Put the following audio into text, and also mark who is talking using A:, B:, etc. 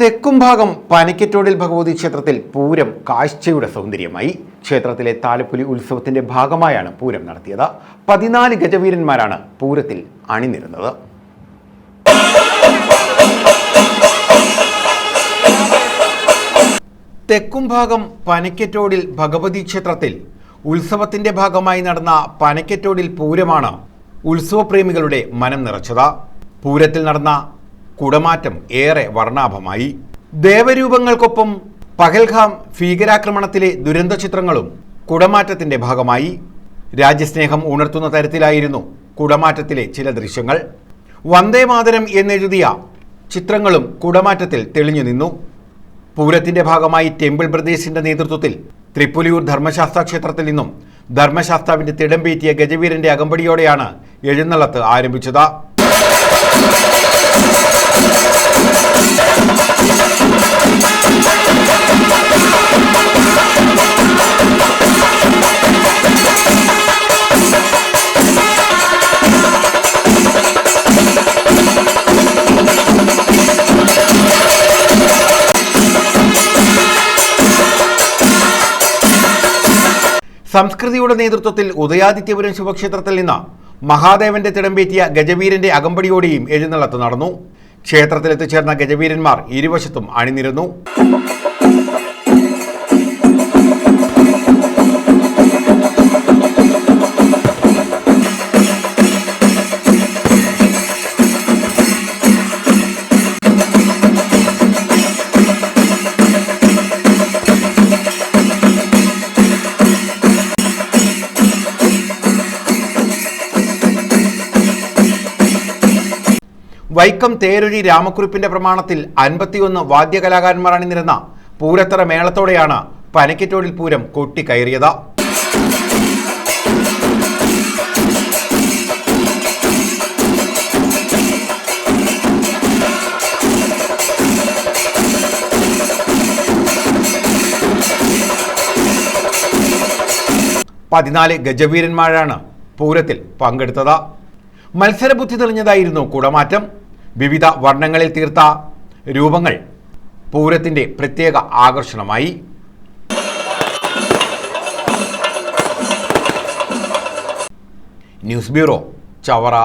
A: തെക്കുംഭാഗം പനിക്കറ്റോടിൽ ഭഗവതി ക്ഷേത്രത്തിൽ പൂരം കാഴ്ചയുടെ സൗന്ദര്യമായി. ക്ഷേത്രത്തിലെ താലപ്പൊലി ഉത്സവത്തിന്റെ ഭാഗമായാണ് പൂരം നടത്തിയത്. പതിനാല് ഗജവീരന്മാരാണ് പൂരത്തിൽ അണിനിരുന്നത്. തെക്കും ഭാഗം പനക്കറ്റോടിൽ ഭഗവതി ക്ഷേത്രത്തിൽ ഉത്സവത്തിന്റെ ഭാഗമായി നടന്ന പനക്കറ്റോടിൽ പൂരമാണ് ഉത്സവപ്രേമികളുടെ മനം നിറച്ചത്. പൂരത്തിൽ നടന്ന കുടമാറ്റം ഏറെ വർണാഭമായി. ദേവരൂപങ്ങൾക്കൊപ്പം പഹൽഖാം ഭീകരാക്രമണത്തിലെ ദുരന്ത ചിത്രങ്ങളും കുടമാറ്റത്തിന്റെ ഭാഗമായി. രാജ്യസ്നേഹം ഉണർത്തുന്ന തരത്തിലായിരുന്നു കുടമാറ്റത്തിലെ ചില ദൃശ്യങ്ങൾ. വന്ദേ മാതരം എന്നെഴുതിയ ചിത്രങ്ങളും കുടമാറ്റത്തിൽ തെളിഞ്ഞു നിന്നു. പൂരത്തിന്റെ ഭാഗമായി ടെമ്പിൾ ബ്രദേഴ്സിന്റെ നേതൃത്വത്തിൽ തൃപ്പുലിയൂർ ധർമ്മശാസ്ത്ര ക്ഷേത്രത്തിൽ നിന്നും ധർമ്മശാസ്താവിന്റെ തിടമ്പേറ്റിയ ഗജവീരന്റെ അകമ്പടിയോടെയാണ് എഴുന്നള്ളത്ത് ആരംഭിച്ചത്. സംസ്കൃതിയുടെ നേതൃത്വത്തിൽ ഉദയാദിത്യപുരം ശിവക്ഷേത്രത്തിൽ നിന്ന് മഹാദേവന്റെ തിടമ്പേറ്റിയ ഗജവീരന്റെ അകമ്പടിയോടെയും എഴുന്നള്ളത്ത് നടന്നു. ക്ഷേത്രത്തിൽ എത്തിച്ചേർന്ന ഗജവീരന്മാർ ഇരുവശത്തും അണിനിരന്നു. വൈക്കം തേരൊഴി രാമക്കുറിപ്പിന്റെ പ്രമാണത്തിൽ അൻപത്തിയൊന്ന് വാദ്യകലാകാരന്മാർ അണിനിരുന്ന പൂരത്തറ മേളത്തോടെയാണ് പനക്കറ്റോടിൽ പൂരം കൊട്ടിക്കയറിയത്. പതിനാല് ഗജവീരന്മാരാണ് പൂരത്തിൽ പങ്കെടുത്തത്. മത്സരബുദ്ധി തെളിഞ്ഞതായിരുന്നു കുടമാറ്റം. വിവിധ വർണങ്ങളിൽ തീർത്ത രൂപങ്ങൾ പൂരത്തിന്റെ പ്രത്യേക ആകർഷണമായി. News bureau Chavara.